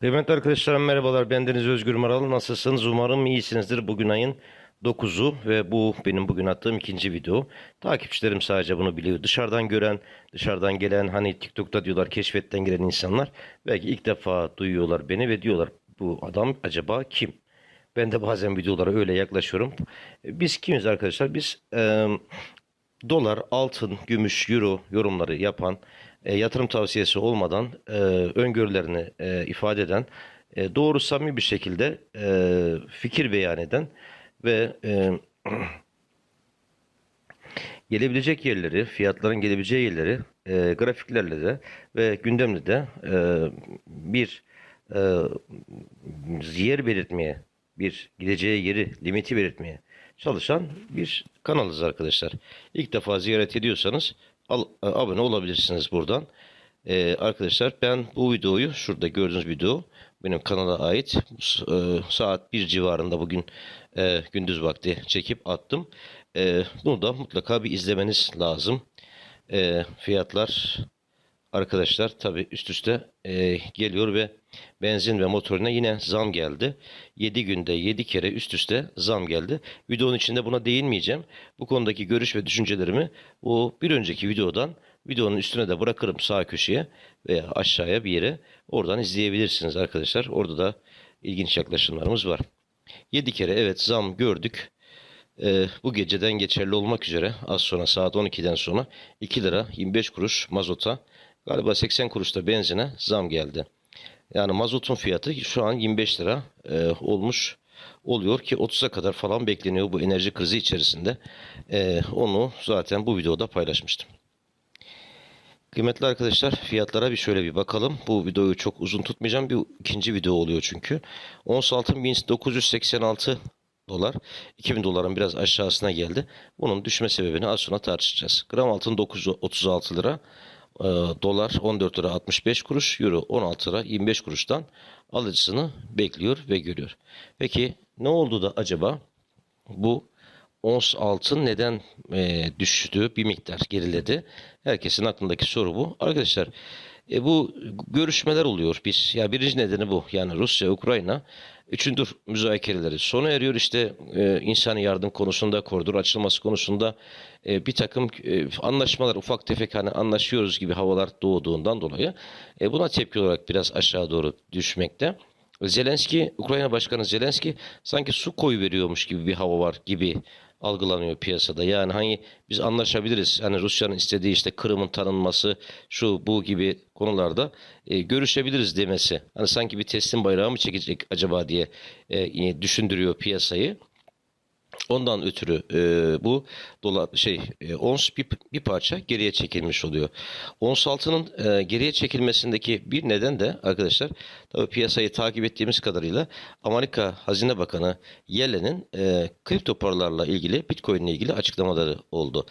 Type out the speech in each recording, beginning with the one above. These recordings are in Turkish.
Kıymetli arkadaşlar merhabalar. Ben Deniz Özgür Maral. Nasılsınız? Umarım iyisinizdir. Bugün ayın 9'u ve bu benim bugün attığım ikinci video. Takipçilerim sadece bunu biliyor. Dışarıdan gören, dışarıdan gelen hani TikTok'ta diyorlar keşfetten gelen insanlar belki ilk defa duyuyorlar beni ve diyorlar bu adam acaba kim? Ben de bazen videolara öyle yaklaşıyorum. Biz kimiz arkadaşlar? Biz eee dolar, altın, gümüş, euro yorumları yapan, e, yatırım tavsiyesi olmadan e, öngörülerini e, ifade eden, e, doğru samimi bir şekilde e, fikir beyan eden ve e, gelebilecek yerleri, fiyatların gelebileceği yerleri e, grafiklerle de ve gündemle de e, bir e, yer belirtmeye, bir gideceği yeri, limiti belirtmeye çalışan bir kanalız arkadaşlar. İlk defa ziyaret ediyorsanız al- e, abone olabilirsiniz buradan. E, arkadaşlar ben bu videoyu şurada gördüğünüz video benim kanala ait. E, saat 1 civarında bugün e, gündüz vakti çekip attım. E, bunu da mutlaka bir izlemeniz lazım. E, fiyatlar Arkadaşlar tabii üst üste e, geliyor ve benzin ve motorine yine zam geldi. 7 günde 7 kere üst üste zam geldi. Videonun içinde buna değinmeyeceğim. Bu konudaki görüş ve düşüncelerimi o bir önceki videodan videonun üstüne de bırakırım sağ köşeye veya aşağıya bir yere. Oradan izleyebilirsiniz arkadaşlar. Orada da ilginç yaklaşımlarımız var. 7 kere evet zam gördük. Ee, bu geceden geçerli olmak üzere az sonra saat 12'den sonra 2 lira 25 kuruş mazota galiba 80 kuruş da benzine zam geldi. Yani mazotun fiyatı şu an 25 lira e, olmuş oluyor ki 30'a kadar falan bekleniyor bu enerji krizi içerisinde. E, onu zaten bu videoda paylaşmıştım. Kıymetli arkadaşlar fiyatlara bir şöyle bir bakalım. Bu videoyu çok uzun tutmayacağım. Bir ikinci video oluyor çünkü. Ons altın 1986 dolar. 2000 doların biraz aşağısına geldi. Bunun düşme sebebini az sonra tartışacağız. Gram altın 936 lira. E, dolar 14 lira 65 kuruş. Euro 16 lira 25 kuruştan alıcısını bekliyor ve görüyor. Peki ne oldu da acaba bu ons altın neden e, düştü bir miktar geriledi? Herkesin aklındaki soru bu. Arkadaşlar e, bu görüşmeler oluyor. Bir, ya birinci nedeni bu. Yani Rusya, Ukrayna üçüncü müzakereleri sona eriyor. İşte e, insani yardım konusunda, koridor açılması konusunda e, bir takım e, anlaşmalar ufak tefek hani anlaşıyoruz gibi havalar doğduğundan dolayı e, buna tepki olarak biraz aşağı doğru düşmekte. Zelenski, Ukrayna Başkanı Zelenski sanki su koyu veriyormuş gibi bir hava var gibi algılanıyor piyasada. Yani hani biz anlaşabiliriz. Hani Rusya'nın istediği işte Kırım'ın tanınması şu bu gibi konularda e, görüşebiliriz demesi. Hani sanki bir teslim bayrağı mı çekecek acaba diye e, düşündürüyor piyasayı. Ondan ötürü e, bu dolar şey e, ons bir, bir parça geriye çekilmiş oluyor. Ons altının e, geriye çekilmesindeki bir neden de arkadaşlar tabii piyasayı takip ettiğimiz kadarıyla Amerika Hazine Bakanı Yellen'in e, kripto paralarla ilgili Bitcoin ile ilgili açıklamaları oldu.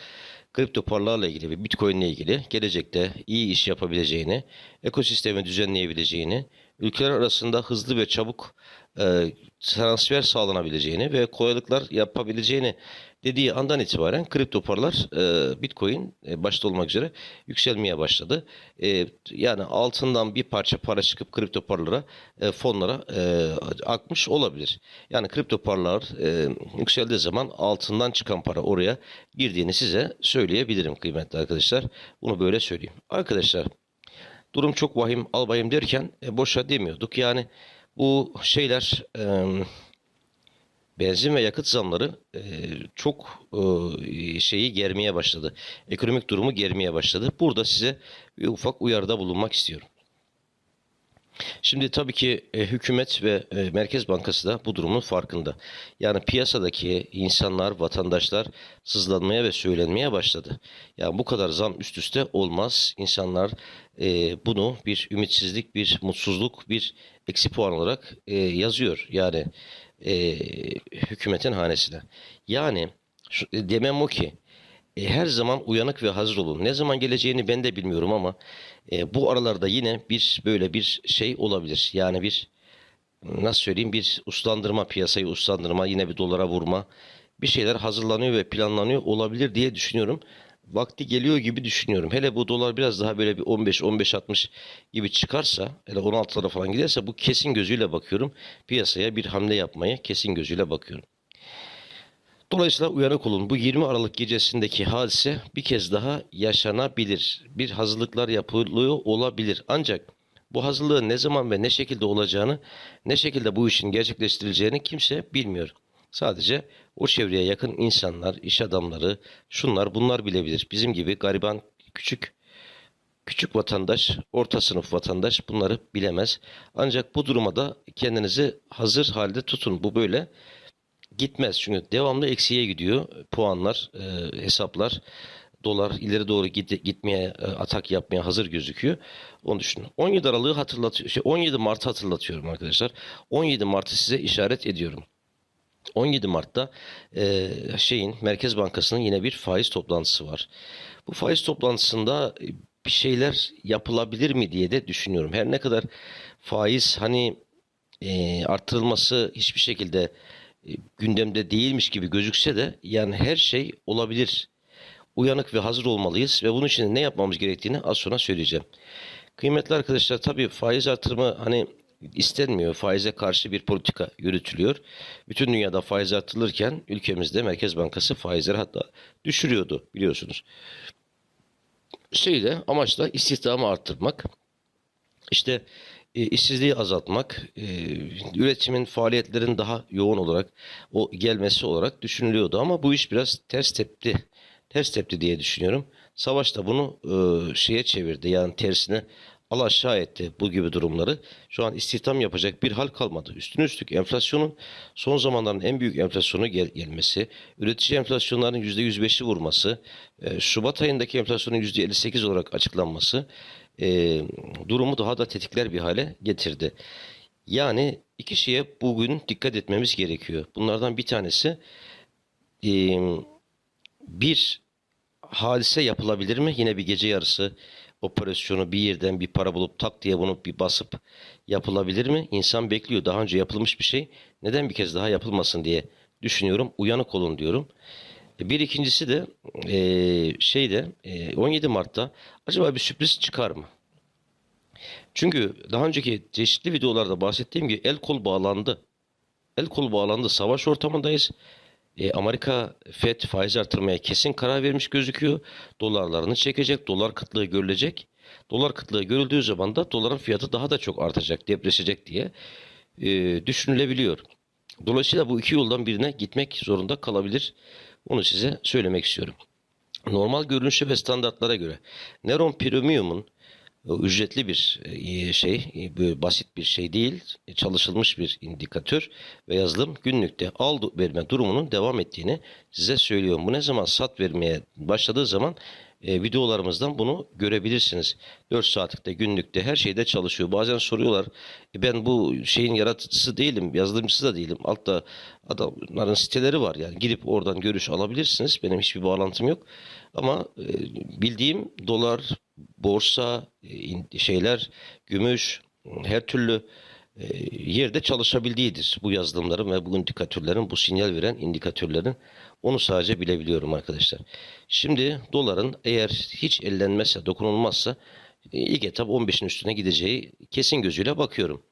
Kripto paralarla ilgili ve Bitcoin ile ilgili gelecekte iyi iş yapabileceğini, ekosistemi düzenleyebileceğini, ülkeler arasında hızlı ve çabuk e, transfer sağlanabileceğini ve kolaylıklar yapabileceğini dediği andan itibaren kripto paralar e, Bitcoin e, başta olmak üzere yükselmeye başladı. E, yani altından bir parça para çıkıp kripto paralara e, fonlara e, akmış olabilir. Yani kripto paralar e, yükseldiği zaman altından çıkan para oraya girdiğini size söyleyebilirim kıymetli arkadaşlar. Bunu böyle söyleyeyim. Arkadaşlar durum çok vahim albayım derken e, boşa demiyorduk. Yani bu şeyler e, benzin ve yakıt zamları e, çok e, şeyi germeye başladı. Ekonomik durumu germeye başladı. Burada size bir ufak uyarıda bulunmak istiyorum. Şimdi tabii ki e, hükümet ve e, Merkez Bankası da bu durumun farkında. Yani piyasadaki insanlar, vatandaşlar sızlanmaya ve söylenmeye başladı. Yani bu kadar zam üst üste olmaz. İnsanlar e, bunu bir ümitsizlik, bir mutsuzluk, bir eksi puan olarak e, yazıyor. Yani e, hükümetin hanesine. Yani şu, demem o ki e, her zaman uyanık ve hazır olun. Ne zaman geleceğini ben de bilmiyorum ama e, bu aralarda yine bir böyle bir şey olabilir. Yani bir nasıl söyleyeyim bir uslandırma piyasayı uslandırma yine bir dolara vurma bir şeyler hazırlanıyor ve planlanıyor olabilir diye düşünüyorum. vakti geliyor gibi düşünüyorum. Hele bu dolar biraz daha böyle bir 15-15-60 gibi çıkarsa, hele 16'lara falan giderse bu kesin gözüyle bakıyorum. Piyasaya bir hamle yapmaya kesin gözüyle bakıyorum. Dolayısıyla uyanık olun. Bu 20 Aralık gecesindeki hadise bir kez daha yaşanabilir. Bir hazırlıklar yapılıyor olabilir. Ancak bu hazırlığın ne zaman ve ne şekilde olacağını, ne şekilde bu işin gerçekleştirileceğini kimse bilmiyor. Sadece o çevreye yakın insanlar, iş adamları, şunlar bunlar bilebilir. Bizim gibi gariban küçük küçük vatandaş, orta sınıf vatandaş bunları bilemez. Ancak bu duruma da kendinizi hazır halde tutun. Bu böyle gitmez. Çünkü devamlı eksiye gidiyor puanlar, e, hesaplar. Dolar ileri doğru git, gitmeye, e, atak yapmaya hazır gözüküyor. Onu düşünün. 17 Aralık'ı hatırlatıyor. Şey, 17 Mart'ı hatırlatıyorum arkadaşlar. 17 Mart'ı size işaret ediyorum. 17 Mart'ta e, şeyin Merkez Bankası'nın yine bir faiz toplantısı var. Bu faiz toplantısında e, bir şeyler yapılabilir mi diye de düşünüyorum. Her ne kadar faiz hani e, artırılması hiçbir şekilde gündemde değilmiş gibi gözükse de yani her şey olabilir. Uyanık ve hazır olmalıyız ve bunun için ne yapmamız gerektiğini az sonra söyleyeceğim. Kıymetli arkadaşlar tabii faiz artırımı hani istenmiyor. Faize karşı bir politika yürütülüyor. Bütün dünyada faiz artırılırken ülkemizde Merkez Bankası faizleri hatta düşürüyordu biliyorsunuz. Şeyle amaçla istihdamı arttırmak. İşte e, işsizliği azaltmak, e, üretimin faaliyetlerin daha yoğun olarak o gelmesi olarak düşünülüyordu ama bu iş biraz ters tepti. Ters tepti diye düşünüyorum. Savaş da bunu e, şeye çevirdi. Yani tersine al aşağı etti bu gibi durumları. Şu an istihdam yapacak bir hal kalmadı. Üstüne üstlük enflasyonun son zamanların en büyük enflasyonu gel gelmesi, üretici enflasyonların %105'i vurması, e, Şubat ayındaki enflasyonun %58 olarak açıklanması e, durumu daha da tetikler bir hale getirdi. Yani iki şeye bugün dikkat etmemiz gerekiyor. Bunlardan bir tanesi e, bir hadise yapılabilir mi? Yine bir gece yarısı operasyonu bir yerden bir para bulup tak diye bunu bir basıp yapılabilir mi? İnsan bekliyor. Daha önce yapılmış bir şey. Neden bir kez daha yapılmasın diye düşünüyorum. Uyanık olun diyorum. Bir ikincisi de e, şeyde e, 17 Mart'ta acaba bir sürpriz çıkar mı? Çünkü daha önceki çeşitli videolarda bahsettiğim gibi el kol bağlandı. El kol bağlandı. Savaş ortamındayız. E, Amerika FED faiz artırmaya kesin karar vermiş gözüküyor. Dolarlarını çekecek. Dolar kıtlığı görülecek. Dolar kıtlığı görüldüğü zaman da doların fiyatı daha da çok artacak, depreşecek diye e, düşünülebiliyor. Dolayısıyla bu iki yoldan birine gitmek zorunda kalabilir. Onu size söylemek istiyorum. Normal görünüşü ve standartlara göre Neron Premium'un e, ücretli bir e, şey, e, basit bir şey değil, çalışılmış bir indikatör ve yazılım günlükte al verme durumunun devam ettiğini size söylüyorum. Bu ne zaman sat vermeye başladığı zaman e, videolarımızdan bunu görebilirsiniz. 4 saatlikte, günlükte her şeyde çalışıyor. Bazen soruyorlar, e, ben bu şeyin yaratıcısı değilim, yazılımcısı da değilim. Altta adamların siteleri var yani gidip oradan görüş alabilirsiniz. Benim hiçbir bağlantım yok. Ama e, bildiğim dolar, borsa, şeyler, gümüş, her türlü yerde çalışabildiğidir bu yazılımların ve bu indikatörlerin, bu sinyal veren indikatörlerin. Onu sadece bilebiliyorum arkadaşlar. Şimdi doların eğer hiç ellenmezse, dokunulmazsa e, ilk etap 15'in üstüne gideceği kesin gözüyle bakıyorum.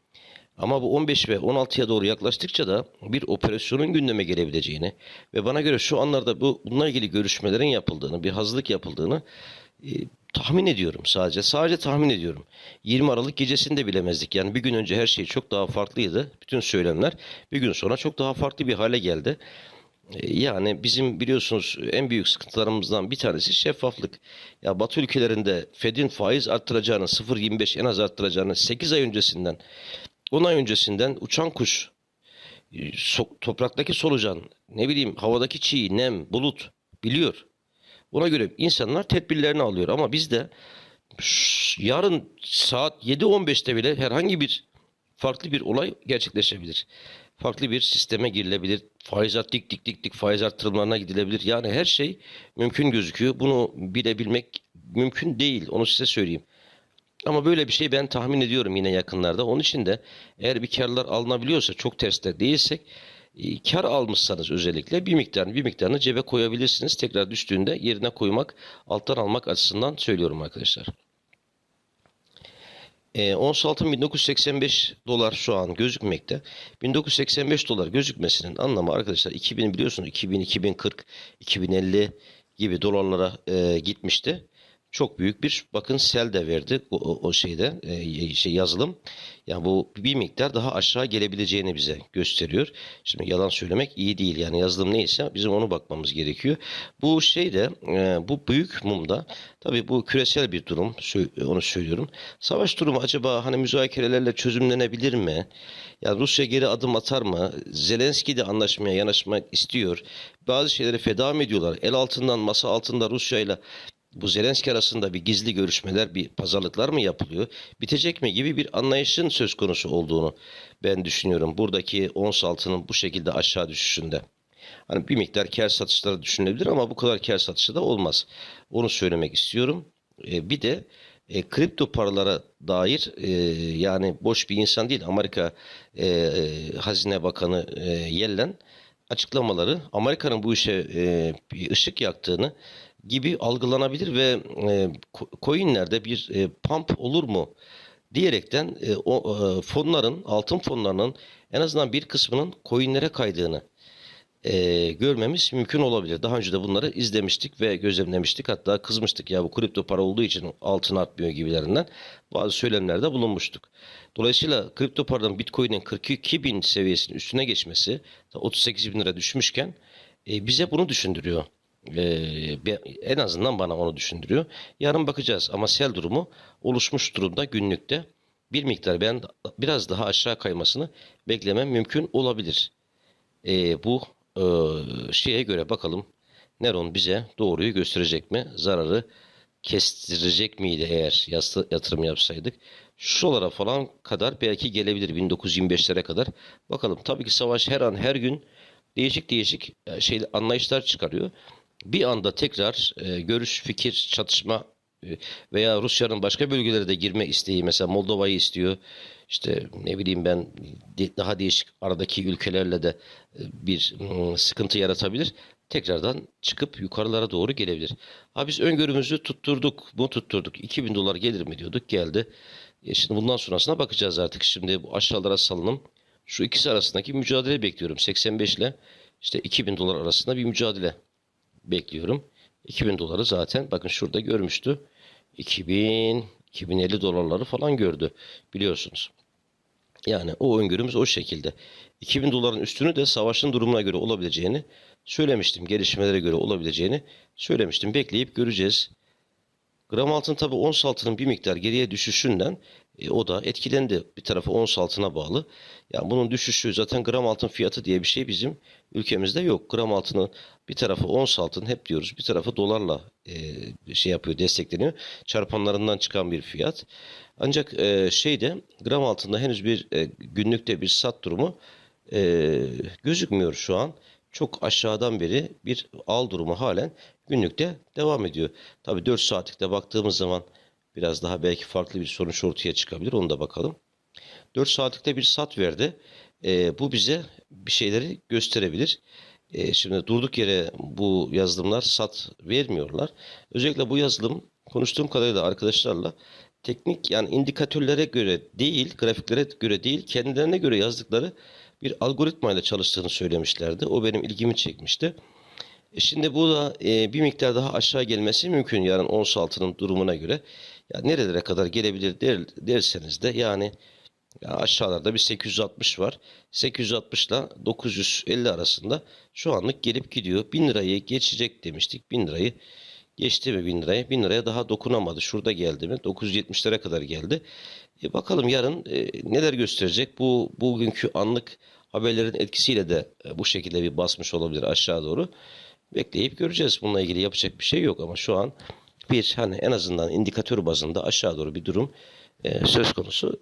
Ama bu 15 ve 16'ya doğru yaklaştıkça da bir operasyonun gündeme gelebileceğini ve bana göre şu anlarda bu bununla ilgili görüşmelerin yapıldığını, bir hazırlık yapıldığını e, tahmin ediyorum sadece. Sadece tahmin ediyorum. 20 Aralık gecesini de bilemezdik. Yani bir gün önce her şey çok daha farklıydı. Bütün söylemler bir gün sonra çok daha farklı bir hale geldi. E, Yani bizim biliyorsunuz en büyük sıkıntılarımızdan bir tanesi şeffaflık. Ya Batı ülkelerinde Fed'in faiz arttıracağını 0.25 en az arttıracağını 8 ay öncesinden 10 ay öncesinden uçan kuş e, topraktaki solucan ne bileyim havadaki çiğ, nem, bulut biliyor. Buna göre insanlar tedbirlerini alıyor ama bizde ş- yarın saat 7.15'te bile herhangi bir farklı bir olay gerçekleşebilir. Farklı bir sisteme girilebilir. Faiz dik dik dik dik faiz arttırımlarına gidilebilir. Yani her şey mümkün gözüküyor. Bunu bilebilmek mümkün değil. Onu size söyleyeyim. Ama böyle bir şey ben tahmin ediyorum yine yakınlarda. Onun için de eğer bir karlar alınabiliyorsa çok terste değilsek e, kar almışsanız özellikle bir miktarını bir miktarını cebe koyabilirsiniz. Tekrar düştüğünde yerine koymak, alttan almak açısından söylüyorum arkadaşlar. E, ons altın 1985 dolar şu an gözükmekte. 1985 dolar gözükmesinin anlamı arkadaşlar 2000 biliyorsunuz 2000, 2040, 2050 gibi dolarlara e, gitmişti. Çok büyük bir bakın sel de verdi o, o, şeyde e, şey yazılım. Yani bu bir miktar daha aşağı gelebileceğini bize gösteriyor. Şimdi yalan söylemek iyi değil. Yani yazılım neyse bizim onu bakmamız gerekiyor. Bu şeyde e, bu büyük mumda tabii bu küresel bir durum onu söylüyorum. Savaş durumu acaba hani müzakerelerle çözümlenebilir mi? Yani Rusya geri adım atar mı? Zelenski de anlaşmaya yanaşmak istiyor. Bazı şeyleri feda mı ediyorlar? El altından masa altında Rusya ile bu Zelenski arasında bir gizli görüşmeler, bir pazarlıklar mı yapılıyor? Bitecek mi gibi bir anlayışın söz konusu olduğunu ben düşünüyorum. Buradaki ons altının bu şekilde aşağı düşüşünde. Hani bir miktar kar satışları düşünülebilir ama bu kadar kar satışı da olmaz. Onu söylemek istiyorum. E, bir de e, kripto paralara dair e, yani boş bir insan değil Amerika e, Hazine Bakanı e, Yellen açıklamaları Amerika'nın bu işe e, bir ışık yaktığını gibi algılanabilir ve e, co- coinlerde bir e, pump olur mu diyerekten e, o e, fonların altın fonlarının en azından bir kısmının coinlere kaydığını e, görmemiz mümkün olabilir. Daha önce de bunları izlemiştik ve gözlemlemiştik. Hatta kızmıştık ya bu kripto para olduğu için altın artmıyor gibilerinden bazı söylemlerde bulunmuştuk. Dolayısıyla kripto paradan Bitcoin'in 42 bin seviyesinin üstüne geçmesi 38 bin lira düşmüşken e, bize bunu düşündürüyor. E, be- en azından bana onu düşündürüyor. Yarın bakacağız ama sel durumu oluşmuş durumda günlükte. Bir miktar ben biraz daha aşağı kaymasını beklemem mümkün olabilir. E, bu e, şeye göre bakalım Neron bize doğruyu gösterecek mi? Zararı kestirecek miydi eğer yatırım yapsaydık? Şuralara falan kadar belki gelebilir 1925'lere kadar. Bakalım tabii ki savaş her an her gün değişik değişik e, şey anlayışlar çıkarıyor. Bir anda tekrar e, görüş, fikir, çatışma e, veya Rusya'nın başka bölgelere de girme isteği mesela Moldova'yı istiyor. İşte ne bileyim ben de- daha değişik aradaki ülkelerle de e, bir mm, sıkıntı yaratabilir. Tekrardan çıkıp yukarılara doğru gelebilir. Ha biz öngörümüzü tutturduk mu tutturduk. 2000 dolar gelir mi diyorduk geldi. E şimdi bundan sonrasına bakacağız artık. Şimdi bu aşağılara salınım. Şu ikisi arasındaki mücadele bekliyorum. 85 ile işte 2000 dolar arasında bir mücadele bekliyorum. 2000 doları zaten bakın şurada görmüştü. 2000 2050 dolarları falan gördü biliyorsunuz. Yani o öngörümüz o şekilde. 2000 doların üstünü de savaşın durumuna göre olabileceğini söylemiştim. Gelişmelere göre olabileceğini söylemiştim. Bekleyip göreceğiz. Gram altın tabi ons altının bir miktar geriye düşüşünden e, o da etkilendi. Bir tarafı ons altına bağlı. Yani bunun düşüşü zaten gram altın fiyatı diye bir şey bizim ülkemizde yok. Gram altının bir tarafı ons altın hep diyoruz. Bir tarafı dolarla e, şey yapıyor destekleniyor. Çarpanlarından çıkan bir fiyat. Ancak e, şeyde gram altında henüz bir e, günlükte bir sat durumu e, gözükmüyor şu an. Çok aşağıdan beri bir al durumu halen günlükte devam ediyor. Tabii 4 saatlikte baktığımız zaman biraz daha belki farklı bir sonuç ortaya çıkabilir. Onu da bakalım. 4 saatlikte bir sat verdi. E, bu bize bir şeyleri gösterebilir. E, şimdi durduk yere bu yazılımlar sat vermiyorlar. Özellikle bu yazılım konuştuğum kadarıyla arkadaşlarla teknik yani indikatörlere göre değil, grafiklere göre değil, kendilerine göre yazdıkları bir algoritmayla çalıştığını söylemişlerdi. O benim ilgimi çekmişti. E Şimdi bu da e, bir miktar daha aşağı gelmesi mümkün yarın ons altının durumuna göre. Ya nerelere kadar gelebilir der, derseniz de yani ya aşağılarda bir 860 var. 860 ile 950 arasında şu anlık gelip gidiyor. 1000 lirayı geçecek demiştik. 1000 lirayı geçti mi 1000 liraya? 1000 liraya daha dokunamadı. Şurada geldi mi? 970'lere kadar geldi. E bakalım yarın e, neler gösterecek? Bu bugünkü anlık haberlerin etkisiyle de e, bu şekilde bir basmış olabilir aşağı doğru. Bekleyip göreceğiz. Bununla ilgili yapacak bir şey yok ama şu an bir hani en azından indikatör bazında aşağı doğru bir durum e, söz konusu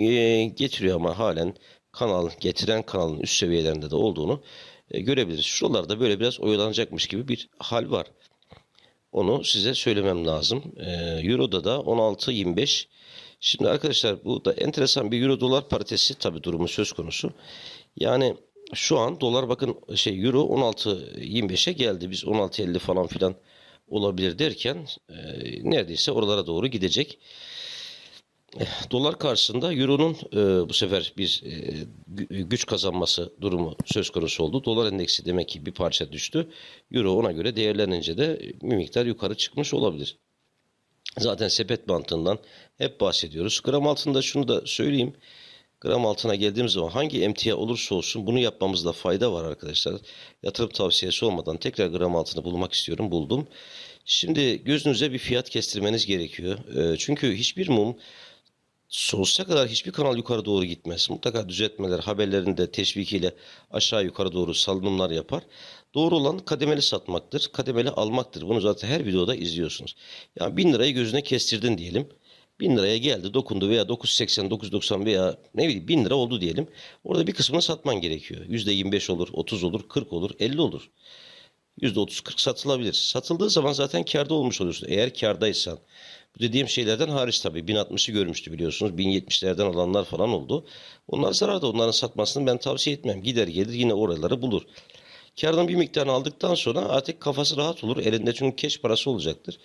e, getiriyor ama halen kanal getiren kanalın üst seviyelerinde de olduğunu e, görebiliriz. Şuralarda böyle biraz oyalanacakmış gibi bir hal var. Onu size söylemem lazım. E, Euro'da da 16.25. Şimdi arkadaşlar bu da enteresan bir Euro dolar paritesi tabi durumu söz konusu. Yani şu an dolar bakın şey euro 16.25'e geldi. Biz 16.50 falan filan olabilir derken e, neredeyse oralara doğru gidecek. Eh, Dolar karşısında Euro'nun e, bu sefer bir e, gü- güç kazanması durumu söz konusu oldu. Dolar endeksi demek ki bir parça düştü. Euro ona göre değerlenince de bir miktar yukarı çıkmış olabilir. Zaten sepet mantığından hep bahsediyoruz. Gram altında şunu da söyleyeyim. Gram altına geldiğimiz zaman hangi emtia olursa olsun bunu yapmamızda fayda var arkadaşlar. Yatırım tavsiyesi olmadan tekrar gram altını bulmak istiyorum. Buldum. Şimdi gözünüze bir fiyat kestirmeniz gerekiyor. E, çünkü hiçbir mum sonsuza kadar hiçbir kanal yukarı doğru gitmez. Mutlaka düzeltmeler, haberlerinde teşvikiyle aşağı yukarı doğru salınımlar yapar. Doğru olan kademeli satmaktır, kademeli almaktır. Bunu zaten her videoda izliyorsunuz. Yani 1000 lirayı gözüne kestirdin diyelim. 1000 liraya geldi, dokundu veya 980, 990 veya ne bileyim 1000 lira oldu diyelim. Orada bir kısmını satman gerekiyor. %25 olur, 30 olur, 40 olur, 50 olur. %30-40 satılabilir. Satıldığı zaman zaten karda olmuş oluyorsun. Eğer kardaysan. Bu dediğim şeylerden hariç tabii. 1060'ı görmüştü biliyorsunuz. 1070'lerden alanlar falan oldu. Onlar zararda. Onların satmasını ben tavsiye etmem. Gider gelir yine oraları bulur. Kardan bir miktarını aldıktan sonra artık kafası rahat olur. Elinde çünkü keş parası olacaktır.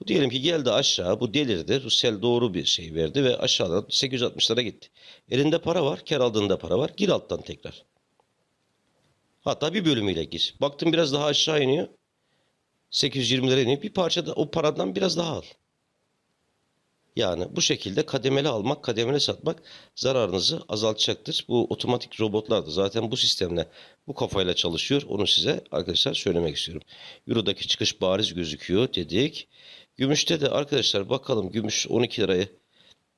Bu diyelim ki geldi aşağı. Bu delirdi. Rusel doğru bir şey verdi ve aşağıda 860'lara gitti. Elinde para var. Kar aldığında para var. Gir alttan tekrar. Hatta bir bölümüyle gir. Baktın biraz daha aşağı iniyor. 820 lira iniyor. Bir parça da o paradan biraz daha al. Yani bu şekilde kademeli almak, kademeli satmak zararınızı azaltacaktır. Bu otomatik robotlar da zaten bu sistemle, bu kafayla çalışıyor. Onu size arkadaşlar söylemek istiyorum. Euro'daki çıkış bariz gözüküyor dedik. Gümüşte de arkadaşlar bakalım gümüş 12 lirayı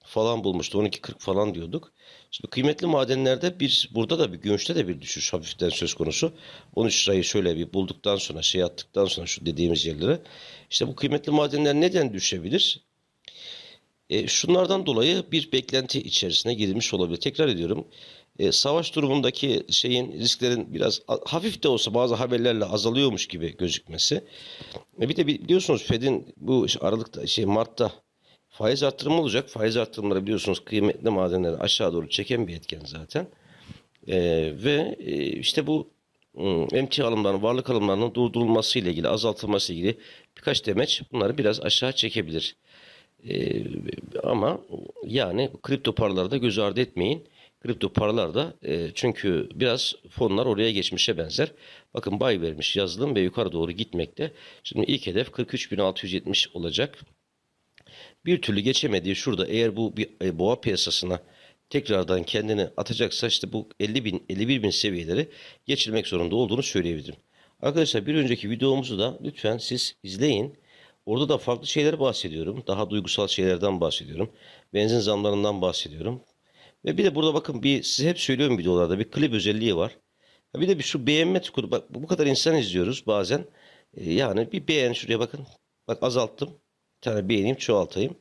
falan bulmuştu. 12.40 falan diyorduk. Şimdi kıymetli madenlerde bir burada da bir gümüşte de bir düşüş hafiften söz konusu. 13 lirayı şöyle bir bulduktan sonra şey attıktan sonra şu dediğimiz yerlere. İşte bu kıymetli madenler neden düşebilir? E, şunlardan dolayı bir beklenti içerisine girilmiş olabilir. Tekrar ediyorum. E, savaş durumundaki şeyin risklerin biraz hafif de olsa bazı haberlerle azalıyormuş gibi gözükmesi. E, bir de bi- biliyorsunuz Fed'in bu Aralık'ta şey Mart'ta faiz arttırımı olacak. Faiz arttırımları biliyorsunuz kıymetli madenleri aşağı doğru çeken bir etken zaten. E, ve e, işte bu emtia alımlarının, varlık alımlarının durdurulması ile ilgili, azaltılması ile ilgili birkaç demeç bunları biraz aşağı çekebilir. Ee, ama yani kripto paraları da göz ardı etmeyin. Kripto paralar da e, çünkü biraz fonlar oraya geçmişe benzer. Bakın bay vermiş yazılım ve yukarı doğru gitmekte. Şimdi ilk hedef 43.670 olacak. Bir türlü geçemediği şurada eğer bu bir e, boğa piyasasına tekrardan kendini atacaksa işte bu 50 bin 51 bin seviyeleri geçilmek zorunda olduğunu söyleyebilirim. Arkadaşlar bir önceki videomuzu da lütfen siz izleyin. Orada da farklı şeyler bahsediyorum. Daha duygusal şeylerden bahsediyorum. Benzin zamlarından bahsediyorum. Ve bir de burada bakın bir size hep söylüyorum videolarda bir klip özelliği var. Bir de bir şu beğenme tükürü. Bak bu kadar insan izliyoruz bazen. Ee, yani bir beğen şuraya bakın. Bak azalttım. Bir tane beğeneyim çoğaltayım.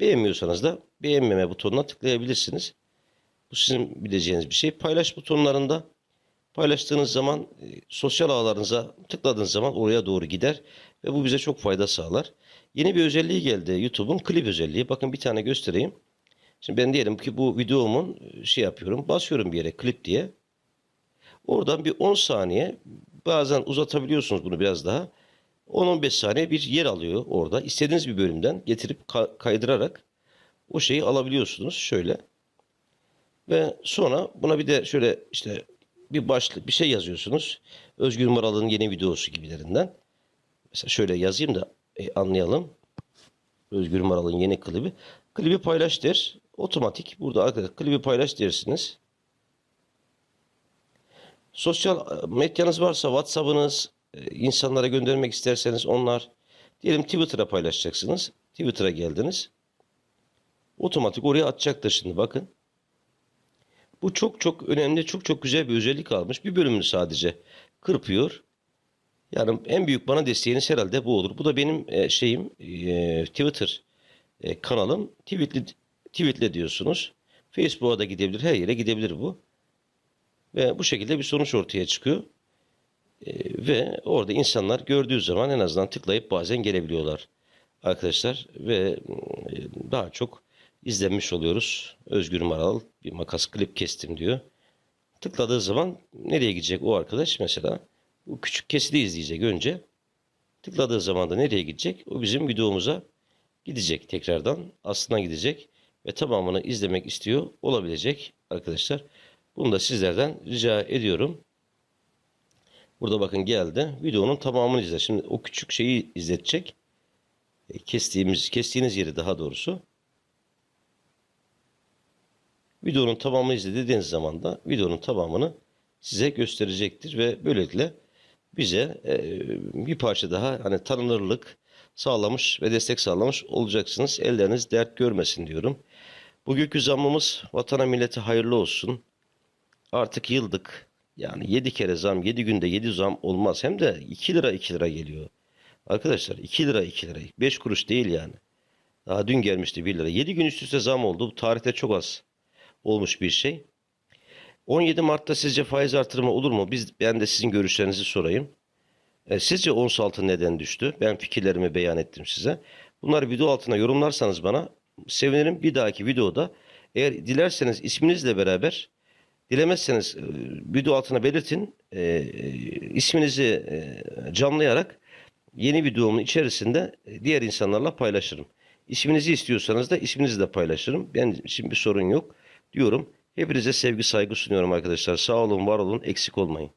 Beğenmiyorsanız da beğenmeme butonuna tıklayabilirsiniz. Bu sizin bileceğiniz bir şey. Paylaş butonlarında paylaştığınız zaman e, sosyal ağlarınıza tıkladığınız zaman oraya doğru gider ve bu bize çok fayda sağlar. Yeni bir özelliği geldi YouTube'un klip özelliği. Bakın bir tane göstereyim. Şimdi ben diyelim ki bu videomun e, şey yapıyorum. Basıyorum bir yere klip diye. Oradan bir 10 saniye bazen uzatabiliyorsunuz bunu biraz daha. 10-15 saniye bir yer alıyor orada. İstediğiniz bir bölümden getirip ka- kaydırarak o şeyi alabiliyorsunuz. Şöyle. Ve sonra buna bir de şöyle işte bir başlık bir şey yazıyorsunuz. Özgür Maral'ın yeni videosu gibilerinden. Mesela şöyle yazayım da e, anlayalım. Özgür Maral'ın yeni klibi. Klibi paylaş der. Otomatik burada arkadaşlar klibi paylaş dersiniz. Sosyal e, medyanız varsa WhatsApp'ınız, e, insanlara göndermek isterseniz onlar. Diyelim Twitter'a paylaşacaksınız. Twitter'a geldiniz. Otomatik oraya atacaktır şimdi bakın. Bu çok çok önemli, çok çok güzel bir özellik almış. Bir bölümünü sadece kırpıyor. Yani en büyük bana desteğiniz herhalde bu olur. Bu da benim e, şeyim e, Twitter e, kanalım. Tweetle, tweetle diyorsunuz. Facebook'a da gidebilir, her yere gidebilir bu. Ve bu şekilde bir sonuç ortaya çıkıyor. Ve orada insanlar gördüğü zaman en azından tıklayıp bazen gelebiliyorlar arkadaşlar. Ve daha çok izlenmiş oluyoruz. Özgür Maral bir makas klip kestim diyor. Tıkladığı zaman nereye gidecek o arkadaş mesela? Bu küçük kesidi izleyecek önce. Tıkladığı zaman da nereye gidecek? O bizim videomuza gidecek tekrardan. Aslına gidecek ve tamamını izlemek istiyor olabilecek arkadaşlar. Bunu da sizlerden rica ediyorum. Burada bakın geldi. Videonun tamamını izle. Şimdi o küçük şeyi izletecek. E, Kestiğimiz, kestiğiniz yeri daha doğrusu. Videonun tamamını izle dediğiniz zaman da videonun tamamını size gösterecektir ve böylelikle bize e, bir parça daha hani tanınırlık sağlamış ve destek sağlamış olacaksınız. Elleriniz dert görmesin diyorum. Bugünkü zammımız vatana millete hayırlı olsun. Artık yıldık. Yani 7 kere zam, 7 günde 7 zam olmaz. Hem de 2 lira 2 lira geliyor. Arkadaşlar 2 lira 2 lira. 5 kuruş değil yani. Daha dün gelmişti 1 lira. 7 gün üst üste zam oldu. Bu tarihte çok az olmuş bir şey. 17 Mart'ta sizce faiz artırımı olur mu? Biz ben de sizin görüşlerinizi sorayım. E, sizce ons altın neden düştü? Ben fikirlerimi beyan ettim size. Bunları video altına yorumlarsanız bana sevinirim. Bir dahaki videoda eğer dilerseniz isminizle beraber dilemezseniz e, video altına belirtin. E, e, isminizi e, canlayarak yeni videomun içerisinde e, diğer insanlarla paylaşırım. İsminizi istiyorsanız da isminizi de paylaşırım. Ben için bir sorun yok diyorum. Hepinize sevgi saygı sunuyorum arkadaşlar. Sağ olun, var olun, eksik olmayın.